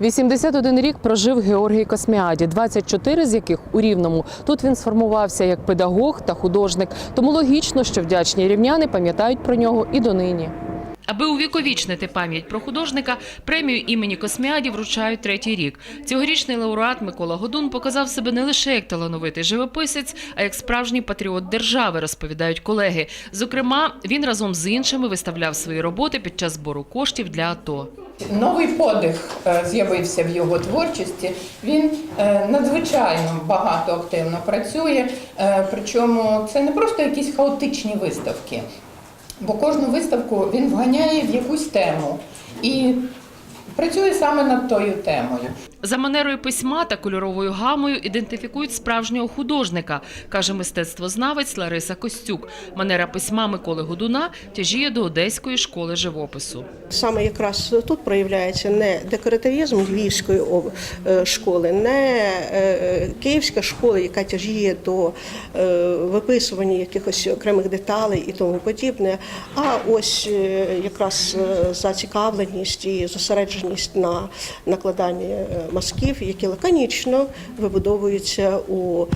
81 рік прожив Георгій Косміаді, 24 з яких у Рівному. Тут він сформувався як педагог та художник. Тому логічно, що вдячні рівняни пам'ятають про нього і донині. Аби увіковічнити пам'ять про художника, премію імені Косміаді вручають третій рік. Цьогорічний лауреат Микола Годун показав себе не лише як талановитий живописець, а як справжній патріот держави, розповідають колеги. Зокрема, він разом з іншими виставляв свої роботи під час збору коштів для АТО. Новий подих е, з'явився в його творчості. Він е, надзвичайно багато активно працює. е, Причому це не просто якісь хаотичні виставки, бо кожну виставку він вганяє в якусь тему і працює саме над тою темою. За манерою письма та кольоровою гамою ідентифікують справжнього художника, каже мистецтвознавець Лариса Костюк. Манера письма Миколи Годуна тяжіє до Одеської школи живопису. Саме якраз тут проявляється не декоративізм львівської е, школи, не е, київська школа, яка тяжіє до е, виписування якихось окремих деталей і тому подібне. А ось е, якраз е, зацікавленість і зосередженість на накладанні е, мазків, які лаконічно вибудовуються у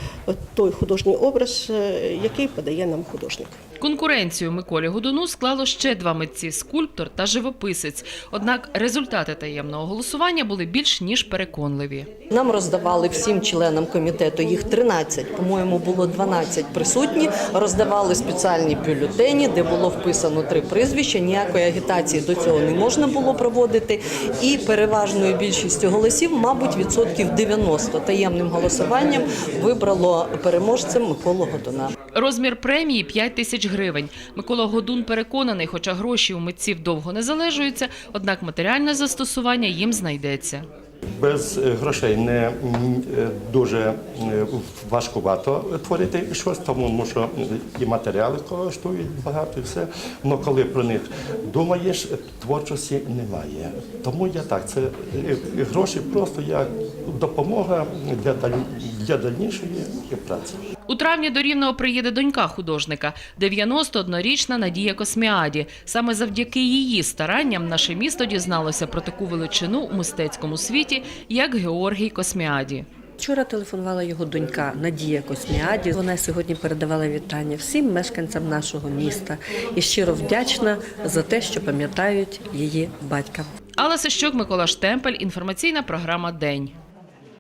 той художній образ, е, який подає нам художник. Конкуренцію Миколі Годуну склало ще два митці скульптор та живописець. Однак результати таємного голосування були більш ніж переконливі. Нам роздавали всім членам комітету, їх 13, по-моєму, було 12 присутні. Роздавали спеціальні бюлетені, де було вписано три прізвища. Ніякої агітації до цього не можна було проводити. І переважною більшістю голосів, мабуть, відсотків 90 таємним голосуванням вибрало переможцем Миколу Годуна. Розмір премії 5 тисяч гривень. Микола Годун переконаний, хоча гроші у митців довго не залежуються, однак матеріальне застосування їм знайдеться. Без е, грошей не е, дуже е, важкувато творити щось, тому що і матеріали коштують багато, і все. Але коли про них думаєш, творчості немає. Тому я так, це гроші просто як допомога для, даль- для дальнішої праці. У травні до Рівного приїде донька художника, 91-річна Надія Косміаді. Саме завдяки її старанням наше місто дізналося про таку величину у мистецькому світі, як Георгій Косміаді. Вчора телефонувала його донька Надія Косміаді. Вона сьогодні передавала вітання всім мешканцям нашого міста і щиро вдячна за те, що пам'ятають її батька. Алла Сищук, Микола Штемпель. Інформаційна програма День.